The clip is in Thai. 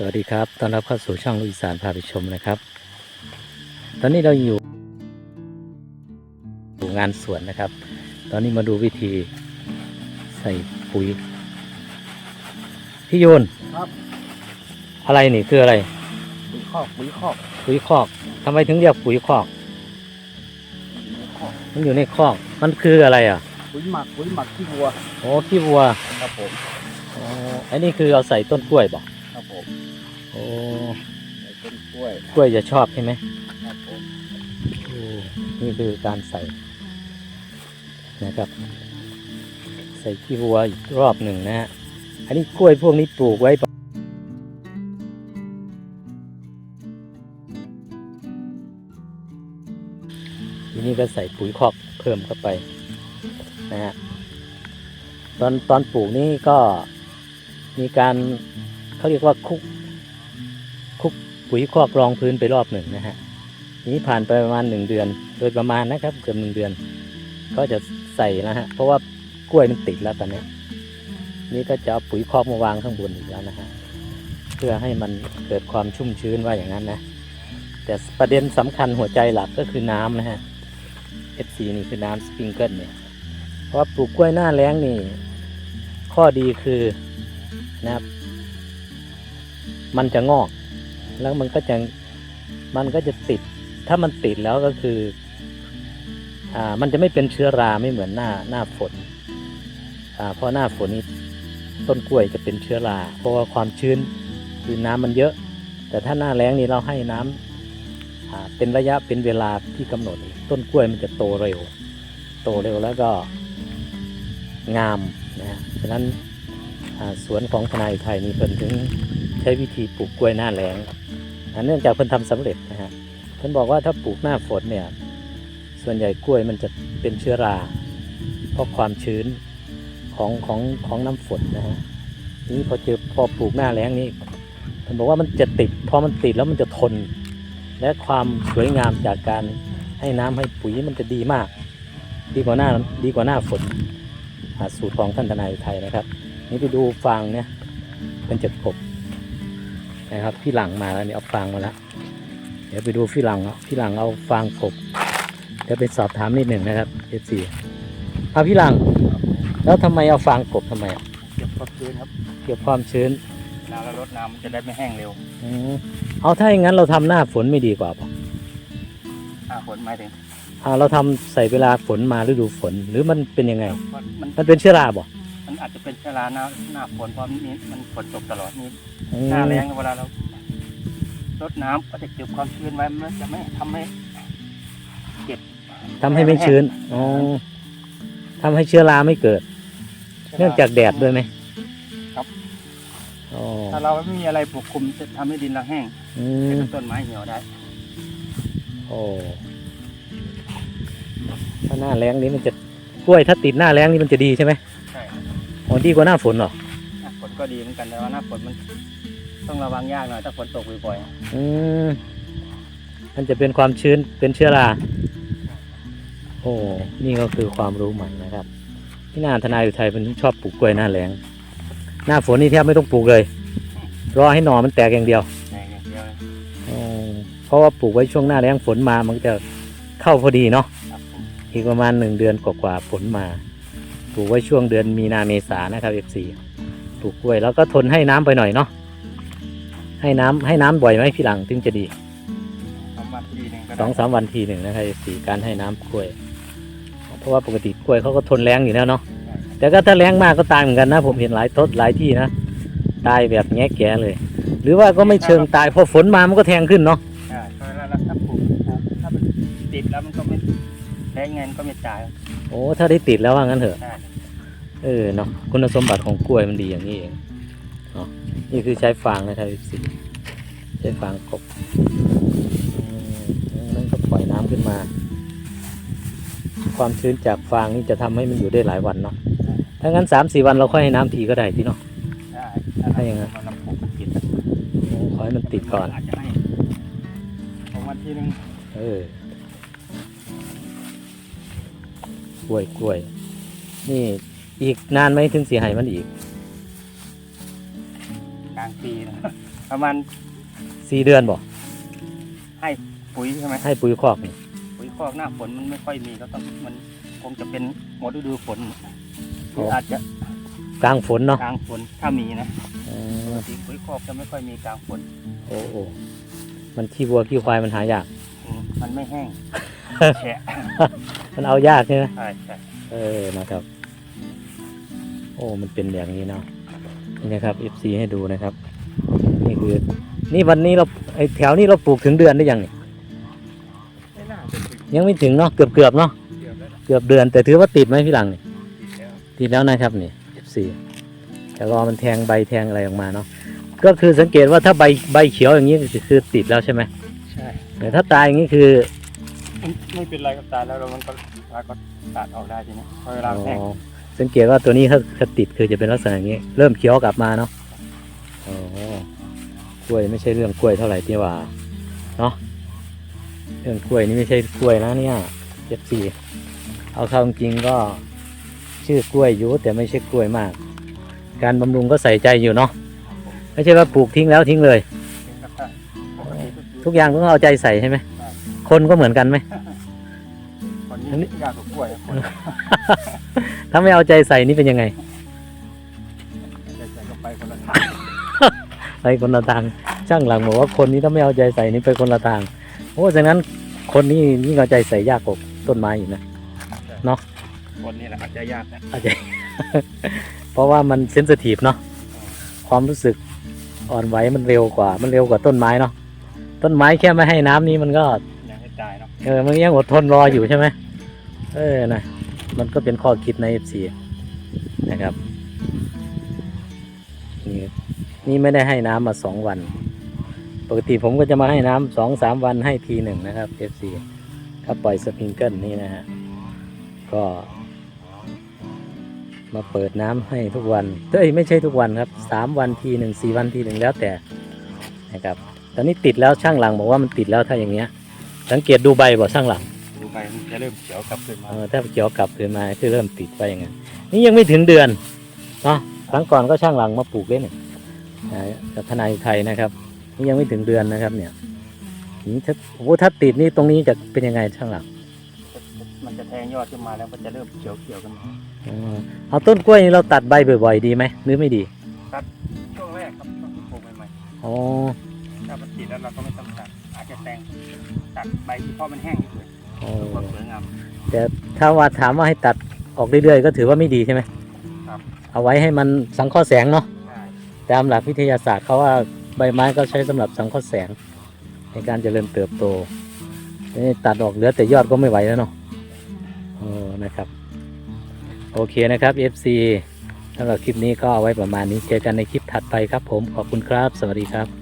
สวัสดีครับต้อนรับเข้าสู่ช่องลุยสานพาไปชมนะครับ ตอนนี้เราอยู่อยู่งานสวนนะครับ ตอนนี้มาดูวิธีใส่ปุ๋ย พี่ยูนครับ อะไรนี่คืออะไร ปุ๋ยคอกปุ๋ยคอกปุ๋ยคอกทำไมถึงเรียกปุ๋ยคอก ปุ๋ยคอกมันอยู่ในคอก มันคืออะไรอะ ปุ๋ยหมักปุ๋ยหมักขี้วัว โอ้ขี้วัว ครับผม อ๋อ อันนี้คือเอาใส่ต้นกล้วยบอกครับผมโอ้ใส่ต้นกล้วยกล้วยจะชอบใช่ไหมครับผมโอ้นี่คือการใส่นะครับ ใส่ขี้วัวอีกรอบหนึ่งนะฮะอันนี้กล้วยพวกนี้ปลูกไว้ปะทีนี้ก็ใส่ปุ๋ยคอกเพิ่มเข้าไปนะฮะตอนตอนปลูกนี่ก็มีการเขาเรียกว่าคุก คุกปุ๋ยคอกรองพื้นไปรอบหนึ่งนะฮะนี้ผ่านไปประมาณหนึ่งเดือน โดยประมาณนะครับเกือบหนึ่งเดือน ก็จะใส่นะฮะเพราะว่ากล้วยมันติดแล้วตอนนี้นี่ก็จะเอาปุ๋ยคอกมาวางข้างบนอีกแล้วนะฮะเพื่อให้มันเกิดความชุ่มชื้นว่าอย่างนั้นนะแต่ประเด็นสำคัญหัวใจหลักก็คือน้ำนะฮะ FC นี่คือน้ำสปริงเกิลเนี่ยเพราะปลูกกล้วยหน้าแล้งนี่ ข้อดีคือนะครับ มันจะงอก แล้วมันก็จะมันก็จะติด ถ้ามันติดแล้วก็คืออ่ามันจะไม่เป็นเชื้อราไม่เหมือนหน้าหน้าฝนอ่าเพราะหน้าฝนนี้ต้นกล้วยจะเป็นเชื้อรา เพราะว่าความชื้นคือน้ำมันเยอะ แต่ถ้าหน้าแล้งนี่เราให้น้ำอ่าเป็นระยะเป็นเวลาที่กำหนด ต้นกล้วยมันจะโตเร็ว โตเร็วแล้วก็งามนะฮะฉะนั้นสวนของทนายไทยนี่เพิ่นถึงใช้วิธีปลูกกล้วยหน้าแล้ง เนื่องจากเพิ่นทำสำเร็จนะฮะเพิ่นบอกว่าถ้าปลูกหน้าฝนเนี่ยส่วนใหญ่กล้วยมันจะเป็นเชื้อราเพราะความชื้นของของของน้ำฝนนะฮะนี้พอเจอพอปลูกหน้าแล้งนี่เพิ่นบอกว่ามันจะติดพอมันติดแล้วมันจะทน และความสวยงามจากการให้น้ำให้ปุ๋ยมันจะดีมาก ดีกว่าหน้าดีกว่าหน้าฝนอ่าสูตรของท่านทนายไทยนะครับ นี่ไปดูฟางเนี่ยเป็นจะกบ นะครับพี่หลังมาแล้วเนี่ยเอาฟางมาแล้ว เดี๋ยวไปดูพี่หลังเอาพี่หลังเอาฟางกบเดี๋ยวไปสอบถามนิดหนึ่งนะครับเอฟซีเอาพี่หลัง แล้วทำไมเอาฟางกบทำไมอะเก็บความชื้นครับเก็บความชื้นเวลาเราลดน้ำมันจะได้ไม่แห้งเร็วอืมเอาถ้าอย่างนั้นเราทำหน้าฝนไม่ดีกว่าป่ะถ้าฝนหมายถึงอ่าเราทำใส่เวลาฝนมาฤดูฝนหรือมันเป็นยังไง มันมันมันเป็นเชื้อราบ่ มันอาจจะเป็นเชื้อราหน้าหน้าฝนเพราะนี่มันฝนตกตลอดนี่อืมหน้าแรงเวลาเราลดน้ำก็จะเก็บความชื้นไว้มันจะไม่ทำให้ทำให้ไม่ชื้นอ๋อทำให้เชื้อราไม่เกิด เนื่องจากแดดด้วยไหมครับอ๋อถ้าเราไม่มีอะไรปกคลุมจะทำให้ดินเราแห้งอืเป็นมต้นไม้เหี่ยวได้โอ้ถ้าหน้าแรงนี้มันจะกล้วยถ้าติดหน้าแรงนี่มันจะดีใช่ไหมใช่ อ๋อดีกว่าหน้าฝนเหรอหน้าฝนก็ดีเหมือนกันแต่ว่าหน้าฝนมัน ต้องระวังยากหน่อยถ้าฝนตกบ่อยๆอืมมันจะเป็นความชื้นเป็นเชื้อราโอ้นี่ก็คือความรู้ใหม่นะครับที่นาทนายอุทัยเป็นชอบปลูกกล้วยหน้าแรงหน้าฝนนี่แทบไม่ต้องปลูกเลยรอให้หน่อมันแตกอย่างเดียวแรงอย่างเดียวเลยอ๋อเพราะว่าปลูกไว้ช่วงหน้าแรงฝนมามันก็จะเข้าพอดีเนาะครับผมอีกประมาณหนึ่งเดือนกว่าๆฝนมาป ลูกไว้ช่วงเดือนมีนาเมษานะครับ F4 ปลูกกล้วยแล้วก็ทนให้น้ำไปหน่อยเนาะให้น้ำให้น้ำบ่อยไหมพี่หลังถึงจะดีสองวันทีหนึ่งก็สองสามวันทีหนึ่งนะครับ F4 การให้น้ำกล้วย เพราะว่าปกติกล้วยเขาก็ทนแรงอยู่แล้วเนาะแต่ก็ถ้าแรงมากก็ตายเหมือนกันนะ ผมเห็นหลายต้นหลายที่นะตายแบบแงะแกะเลย หรือว่าก็ไม่เชิงตายพอฝนมามันก็แทงขึ้นเนาะใช่เพราะแล้วถ้าปลูกปลูกถ้ามันติดแล้วมันก็ไม่แรงเงินก็ไม่จ่าย โอ้ถ้าได้ติดแล้วว่างั้นเถอะใช่เออเนาะคุณสมบัติของกล้วยมันดีอย่างนี้เองเนาะนี่คือใช้ฟางนะครับสิใช้ฟางกบอืมนั่นก็ปล่อยน้ำขึ้นมา ความชื้นจากฟางนี่จะทำให้มันอยู่ได้หลายวันเนาะถ้างั้นสามสี่วันเราค่อยให้น้ำทีก็ได้ที่เนาะใช่ถ้าอย่างนั้นมันปลูกมันติดโอ้ขอให้มันติดก่อนอาจจะให้สองวันทีหนึ่งเออ กล้วยกล้วย นี่อีกนานไหมถึงเสียหายมันอีกถกลางปีนะ ประมาณสี่เดือนบ่ให้ปุ๋ยใช่ไหมให้ปุ๋ยคอกนี่ปุ๋ยคอกหน้าฝนมันไม่ค่อยมีก็ต้องมันคงจะเป็นหมดฤดูฝนหรืออาจจะกลางฝนเนาะกลางฝนถ้ามีนะอ๋ปอกติปุ๋ยคอกจะไม่ค่อยมีกลางฝนโอ้โอ้มันขี้วัวขี้ควายมันหายากอืมมันไม่แห้ง แฉะมันเอายากใช่ไหมใช่ใช่เออนะครับ โอ้มันเป็นอย่างนี้เนาะนี่นะครับ FC ให้ดูนะครับ นี่คือ นี่วันนี้เราไอแถวนี้เราปลูกถึงเดือนได้ยังนี่ไม่น่าจะถึงยังไม่ถึงเนาะเกือบเกือบๆเนาะเดือนแล้วล่ะเกือบเดือน แต่ถือว่าติดไหมพี่หลังนี่ติดแล้วติดแล้วนะครับนี่ FC แต่รอมันแทงใบแทงอะไรออกมาเนาะก็คือสังเกตว่าถ้าใบใบเขียวอย่างนี้คือติดแล้วใช่ไหมใช่แต่ถ้าตายอย่างนี้คือมัน ไม่เป็นไรกับตายแล้วเรามันก็เราก็ตัดออกได้ทีนี้พอเวลาแห้งอ๋อสังเกตว่าตัวนี้ถ้าถ้าติดคือจะเป็นลักษณะอย่างนี้ เริ่มเขียวกลับมาเนาะอ๋อกล้วยไม่ใช่เรื่องกล้วยเท่าไหร่ที่ว่าเนาะเรื่องกล้วยนี่ไม่ใช่กล้วยนะเนี่ยเจ็ดสี่เอาเข้าจริงๆก็ชื่อกล้วยอยู่แต่ไม่ใช่กล้วยมาก การบำรุงก็ใส่ใจอยู่เนาะไม่ใช่ว่าปลูกทิ้งแล้วทิ้งเลยเป็นกับตายปกติก็คือทุกอย่างต้องเอาใจใส่ใช่ไหม คนก็เหมือนกันไหมคนอันนี้นี้ยากกว่ากล้วยอะคนถ้าไม่เอาใจใส่นี่เป็นยังไงจะใส่ก็ไปคนละทางไปคนละทางช่างหลังบอกว่าคนนี้ถ้าไม่เอาใจใส่นี่ไปคนละทาง โอ้ฉะนั้นคนนี้ยิ่งเอาใจใส่ยากกว่าต้นไม้อีกนะเนาะคนนี้แหละอาจจะยากนะอาจจะเพราะว่ามันเซนซิทีฟเนาะความรู้สึกอ่อนไหวมันเร็วกว่า มันเร็วกว่าต้นไม้เนาะต้นไม้แค่ไม่ให้น้ำนี้มันก็ ยังให้ตายเนาะเออมันยังอดทนรออยู่ใช่ไหมเออนะมันก็เป็นข้อคิดใน FC นะครับนี่นี่ไม่ได้ให้น้ำมาสองวัน ปกติผมก็จะมาให้น้ำสองสามวันให้ทีหนึ่งนะครับ FC ถ้าปล่อยสปริงเกิลนี่นะฮะก็มาเปิดน้ำให้ทุกวัน เอ้ยไม่ใช่ทุกวันครับสามวันทีหนึ่งสี่วันทีหนึ่งแล้วแต่นะครับ ตอนนี้ติดแล้วช่างหลังบอกว่ามันติดแล้วถ้าอย่างเงี้ย สังเกตดูใบบ่ช่างหลังดูไปมันจะเริ่มเขียวกลับขึ้นมาเออถ้าเขียวกลับคืนมาคือเริ่มติดไปอย่างนั้นนี่ยังไม่ถึงเดือนเนาะครั้งก่อนก็ช่างหลังมาปลูกเล่นยนะกับทนายไทยนะครับ นี่ยังไม่ถึงเดือนนะครับ เนี่ยนี่ถ้าโอ้โหถ้าติดนี่ตรงนี้จะเป็นยังไงช่างหลังมันจะแทงยอดขึ้นมาแล้วมันจะเริ่มเขียวเขียวๆกันมาอ๋อเอาต้นกล้วยนี่เราตัดใบบ่อยๆดีไหมหรือไม่ดีช่วงแรกครับช่วงที่ปลูกใหม่อ๋อ ๆถ้ามันติดแล้วเราก็ไม่ต้องตัดอาจจะแทงตัดใบที่พอมันแห้งอยู่เลยอ๋อเพื่อความสวยงาม แต่ถ้าว่าถามว่าให้ตัดออกเรื่อยๆก็ถือว่าไม่ดีใช่ไหมครับ เอาไว้ให้มันสังเคราะห์แสงเนาะใช่ตามหลักวิทยาศาสตร์เขาว่าใบไม้ก็ใช้สำหรับสังเคราะห์แสง ในการเจริญเติบโตนี่ตัดออกเหลือแต่ยอดก็ไม่ไหวแล้วเนาะเออนะครับ โอเคนะครับ FC สำหรับคลิปนี้ก็เอาไว้ประมาณนี้เจอกันในคลิปถัดไปครับผมขอบคุณครับ สวัสดีครับ